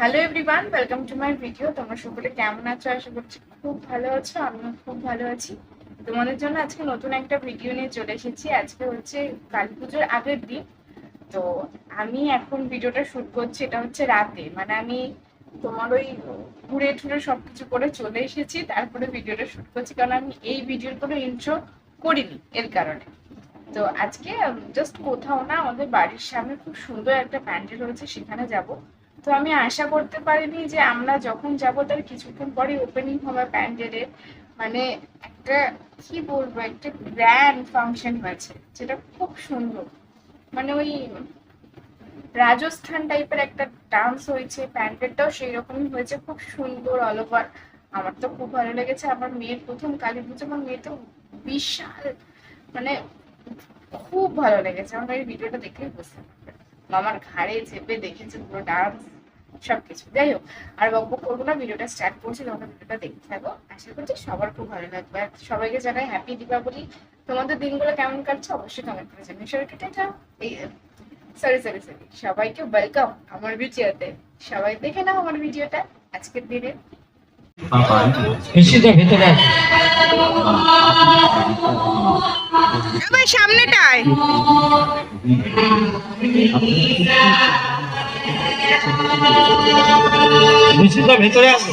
Hello everyone welcome to my video তোমরা সকলে কেমন আছো? আশা করছি খুব ভালো আছো, আমিও খুব ভালো আছি। তোমাদের জন্য আজকে নতুন একটা ভিডিও নিয়ে চলে এসেছি। আজকে হচ্ছে কালী পুজোর আগের দিন। তো আমি এখন ভিডিওটা শুট করছি, এটা হচ্ছে রাতে। মানে আমি তোমার ওই ঘুরে টুরে সবকিছু করে চলে এসেছি। তারপরে ভিডিওটা শুট করছি, কারণ আমি এই ভিডিওর কোনো ইন্ট্রো করিনি, এর কারণে। তো আজকে জাস্ট কোথাও না, আমাদের বাড়ির সামনে খুব সুন্দর একটা প্যান্ডেল হয়েছে, সেখানে যাব। তো আমি আশা করতে পারিনি যে আমরা যখন যাব তার কিছুক্ষণ পরে ওপেনিং হবে প্যান্ডেলের মানে একটা, কি বলব, একটা গ্র্যান্ড ফাংশন হয়েছে, যেটা খুব সুন্দর। মানে ওই রাজস্থান টাইপের একটা ডান্স হয়েছে প্যান্ডেলটাও সেই রকমই হয়েছে, খুব সুন্দর অল ওভার আমার তো খুব ভালো লেগেছে, আমার মেয়ের প্রথম কালী পুজো, আমার মেয়ে তো বিশাল মানে খুব ভালো লেগেছে। আমার এই ভিডিওটা দেখলেই বুঝতে পারবে। মামার ঘাড়ে চেপে দেখেছে পুরো ডান্স সবকিছু। যাই হোক আর গল্প করব না ভিডিওটা স্টার্ট করছি তোমরা ভিডিওটা দেখতে থাকো। আশা করছি সবার খুব ভালো লাগবে। আর সবাইকে জানাই হ্যাপি দীপাবলি তোমাদের দিনগুলো কেমন কাটছে? অবশ্যই কমেন্ট করে সবাইকে টাটা। এই সরি সরি সরি সবাইকে ওয়েলকাম আমার ভিডিওতে সবাই দেখে নাও আমার ভিডিওটা আজকের দিনে। সামনেটায় মিছিলটা ভেতরে আছে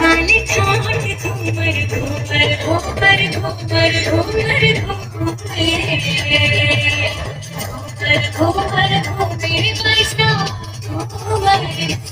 वाले ठाट घूमर घूमर घूमर घूमर घूमर घूमर घूमर घूमर वैष्णो घूमर घूमर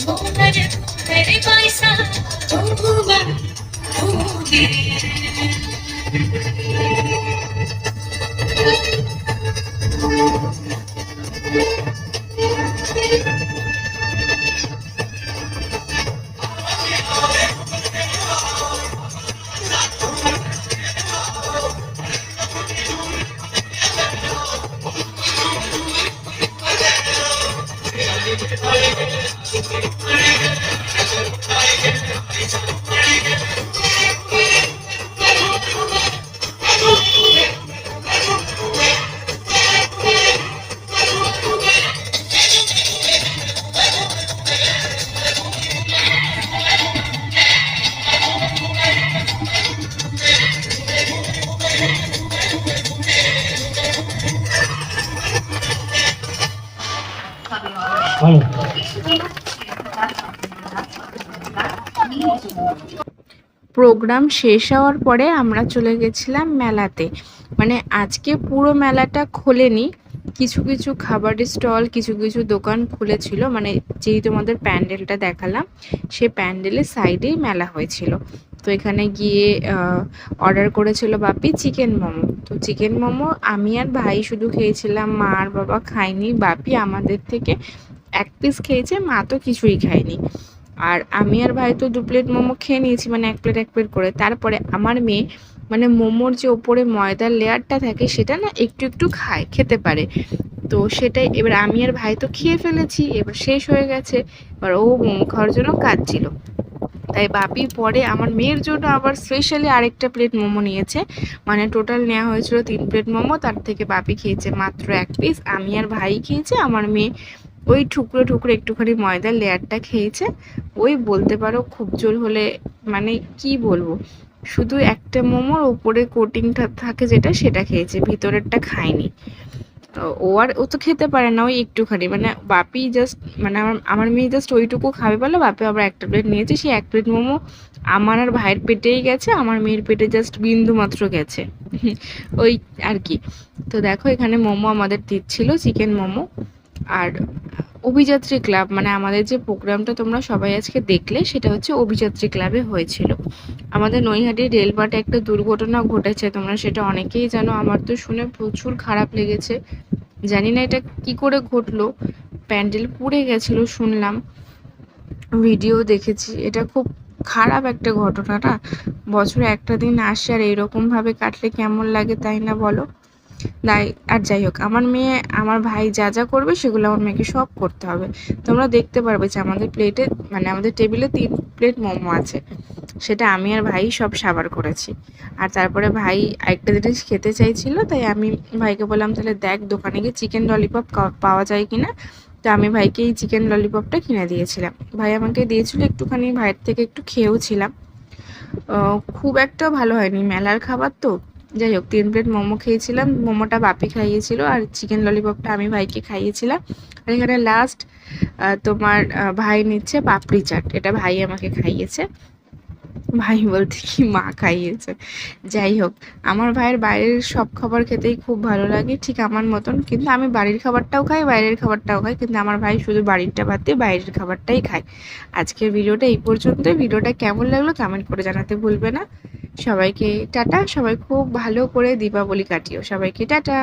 घूमर मेरे पैसा घूमर घूमर প্রোগ্রাম শেষ হওয়ার পরে আমরা চলে গেছিলাম মেলাতে। মানে আজকে পুরো মেলাটা খোলেনি, কিছু কিছু খাবারের স্টল, কিছু কিছু দোকান খুলেছিল। মানে যেই তোমাদের প্যান্ডেলটা দেখালাম, সে প্যান্ডেলের সাইডেই মেলা হয়েছিল। তো এখানে গিয়ে অর্ডার করেছিল বাপি চিকেন মোমো। তো চিকেন মোমো আমি আর ভাই শুধু খেয়েছিলাম, মা আর বাবা খায়নি, বাপি আমাদের থেকে এক পিস খেয়েছে, মা তো কিছুই খায়নি। আর আমি আর ভাই তো দু প্লেট মোমো খেয়ে নিয়েছি মানে এক প্লেট এক প্লেট করে। তারপরে আমার মেয়ে মানে মোমোর যে ওপরে ময়দার লেয়ারটা থাকে, সেটা না একটু একটু খায়, খেতে পারে। তো সেটাই, এবার আমি আর ভাই তো খেয়ে ফেলেছি, এবার শেষ হয়ে গেছে। এবার ও মোমো খাওয়ার জন্য কাঁদছিল। তাই বাপি পরে আমার মেয়ের জন্য আবার স্পেশালি আরেকটা প্লেট মোমো নিয়েছে। মানে টোটাল নেওয়া হয়েছিল তিন প্লেট মোমো, তার থেকে বাপি খেয়েছে মাত্র এক পিস আমি আর ভাই খেয়েছে, আমার মেয়ে ওই ঠুকরো ঠুকরো একটুখানি ময়দার লেয়ারটা খেয়েছে। ওই বলতে পারো খুব জোর হলে মানে কি বলব? শুধু একটা মোমোর ওপরে কোটিংটা থাকে যেটা, সেটা খেয়েছে, ভিতরেরটা খায়নি। ও আর, ও তো খেতে পারে না ওই একটুখানি। মানে বাপি জাস্ট মানে আমার আমার মেয়ে জাস্ট ওইটুকু খাবে বলে বাপি আবার একটা প্লেট নিয়েছে। সেই এক প্লেট মোমো আমার আর ভাইয়ের পেটেই গেছে, আমার মেয়ের পেটে জাস্ট বিন্দু মাত্র গেছে। ওই আর কি। তো দেখো এখানে মোমো আমাদের দিচ্ছিল, চিকেন মোমো। আর অভিযাত্রী ক্লাব মানে আমাদের যে প্রোগ্রামটা তোমরা সবাই আজকে দেখলে, সেটা হচ্ছে অভিযাত্রী ক্লাবে হয়েছিল। আমাদের নৈহাটি রেলপাটে একটা দুর্ঘটনা ঘটেছে, তোমরা সেটা অনেকেই জানো। আমার তো শুনে প্রচুর খারাপ লেগেছে। জানি না এটা কি করে ঘটলো। প্যান্ডেল পুড়ে গেছিল, শুনলাম। ভিডিও দেখেছি। এটা খুব খারাপ একটা ঘটনাটা। বছরে একটা দিন আসে আর এইরকম ভাবে কাটলে কেমন লাগে তাই না বলো? তাই আর যাই হোক, আমার মেয়ে, আমার ভাই যা যা করবে সেগুলো আমার মেয়েকে সব করতে হবে। তোমরা দেখতে পারবে যে আমাদের প্লেটে মানে আমাদের টেবিলে তিন প্লেট মোমো আছে। সেটা আমি আর ভাই সব সাবার করেছি। আর তারপরে ভাই আরেকটা জিনিস খেতে চাইছিল, তাই আমি ভাইকে বললাম, তাহলে দেখ দোকানে গিয়ে চিকেন ললিপপ পাওয়া যায় কি না তো আমি ভাইকে এই চিকেন ললিপপটা কিনে দিয়েছিলাম। ভাই আমাকে দিয়েছিল একটুখানি, ভাইয়ের থেকে একটু খেয়েও ছিলাম। খুব একটা ভালো হয়নি। মেলার খাবার তো যাই হোক, তিন প্লেট মোমো খেয়েছিলাম। মোমোটা বাপি খাইয়েছিল আর চিকেন ললিপপটা আমি ভাইকে খাইয়েছিলাম। আর এখানে লাস্ট তোমার ভাই নিচ্ছে পাপড়ি চাট। এটা ভাই আমাকে খাইয়েছে। ভাই বলতে কি, মা খাইয়েছে। যাই হোক, আমার ভাইয়ের বাইরের সব খাবার খেতেই খুব ভালো লাগে, ঠিক আমার মতন। কিন্তু আমি বাড়ির খাবারটাও খাই, বাইরের খাবারটাও খাই। কিন্তু আমার ভাই শুধু বাড়িরটা বাদ দিয়ে বাইরের খাবারটাই খায়। আজকের ভিডিওটা এই পর্যন্ত ভিডিওটা কেমন লাগল কমেন্ট করে জানাতে ভুলবে না। সবাইকে টাটা সবাই খুব ভালো করে দীপাবলি কাটিও সবাইকে টাটা।